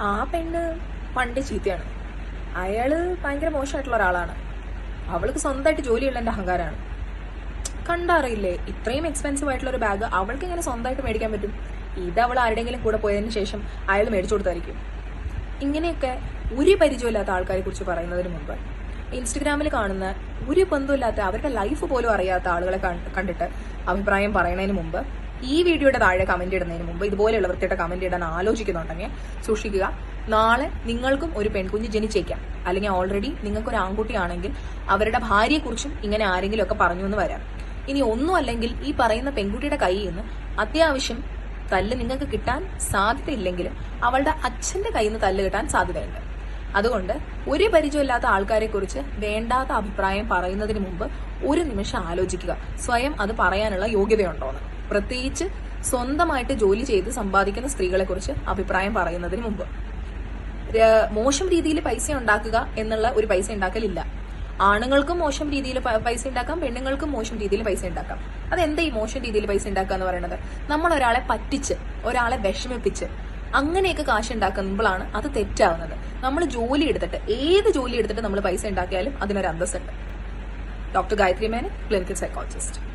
ആ പെണ്ണ് പണ്ട് ചീത്തയാണ്. അയാൾ ഭയങ്കര മോശമായിട്ടുള്ള ഒരാളാണ്. അവൾക്ക് സ്വന്തമായിട്ട് ജോലിയുള്ള എന്റെ അഹങ്കാരമാണ് കണ്ടറിയില്ലേ ഇത്രയും എക്സ്പെൻസീവ് ആയിട്ടുള്ള ഒരു ബാഗ് അവൾക്ക് ഇങ്ങനെ സ്വന്തമായിട്ട് മേടിക്കാൻ പറ്റും? ഇത് അവൾ ആരുടെങ്കിലും കൂടെ പോയതിനു ശേഷം അയാൾ മേടിച്ചു കൊടുത്തായിരിക്കും. ഇങ്ങനെയൊക്കെ ഒരു പരിചയമില്ലാത്ത ആൾക്കാരെ കുറിച്ച് പറയുന്നതിന് മുമ്പ് ഇൻസ്റ്റഗ്രാമിൽ കാണുന്ന ഒരു ബന്ധമില്ലാത്ത അവരുടെ ലൈഫ് പോലും അറിയാത്ത ആളുകളെ കണ്ടിട്ട് അഭിപ്രായം പറയുന്നതിന് മുമ്പ് ഈ വീഡിയോയുടെ താഴെ കമന്റ് ഇടുന്നതിന് മുമ്പ് ഇതുപോലെയുള്ള വൃത്തിയുടെ കമന്റ് ഇടാൻ ആലോചിക്കുന്നുണ്ടെങ്കിൽ സൂക്ഷിക്കുക. നാളെ നിങ്ങൾക്കും ഒരു പെൺകുഞ്ഞ് ജനിച്ചേക്കാം. അല്ലെങ്കിൽ ഓൾറെഡി നിങ്ങൾക്ക് ഒരു ആൺകുട്ടിയാണെങ്കിൽ അവരുടെ ഭാര്യയെക്കുറിച്ചും ഇങ്ങനെ ആരെങ്കിലും ഒക്കെ പറഞ്ഞു എന്ന് വരാം. ഇനി ഒന്നും അല്ലെങ്കിൽ ഈ പറയുന്ന പെൺകുട്ടിയുടെ കയ്യിൽ നിന്ന് അത്യാവശ്യം തല്ല് നിങ്ങൾക്ക് കിട്ടാൻ സാധ്യതയില്ലെങ്കിലും അവളുടെ അച്ഛന്റെ കയ്യിൽ നിന്ന് തല്ല് കിട്ടാൻ സാധ്യതയുണ്ട്. അതുകൊണ്ട് ഒരു പരിചയമില്ലാത്ത ആൾക്കാരെ കുറിച്ച് വേണ്ടാത്ത അഭിപ്രായം പറയുന്നതിന് മുമ്പ് ഒരു നിമിഷം ആലോചിക്കുക. സ്വയം അത് പറയാനുള്ള യോഗ്യതയുണ്ടോന്ന് പ്രത്യേകിച്ച് സ്വന്തമായിട്ട് ജോലി ചെയ്ത് സമ്പാദിക്കുന്ന സ്ത്രീകളെ കുറിച്ച് അഭിപ്രായം പറയുന്നതിന് മുമ്പ്. മോശം രീതിയിൽ പൈസ ഉണ്ടാക്കുക എന്നുള്ള ഒരു പൈസ ഉണ്ടാക്കലില്ല. ആണുങ്ങൾക്കും മോശം രീതിയിൽ പൈസ ഉണ്ടാക്കാം പെണ്ണുങ്ങൾക്കും മോശം രീതിയിൽ പൈസ ഉണ്ടാക്കാം. അത് എന്താ ഈ മോശം രീതിയിൽ പൈസ ഉണ്ടാക്കുക എന്ന് പറയുന്നത്? നമ്മൾ ഒരാളെ പറ്റിച്ച് ഒരാളെ വിഷമിപ്പിച്ച് അങ്ങനെയൊക്കെ കാശ് ഉണ്ടാക്കുമ്പോഴാണ് അത് തെറ്റാവുന്നത്. നമ്മൾ ജോലി എടുത്തിട്ട് ഏത് ജോലി എടുത്തിട്ട് നമ്മൾ പൈസ ഉണ്ടാക്കിയാലും അതിനൊരു അന്തസ്സുണ്ട്. Doctor Gayathri Menon clinical psychologist.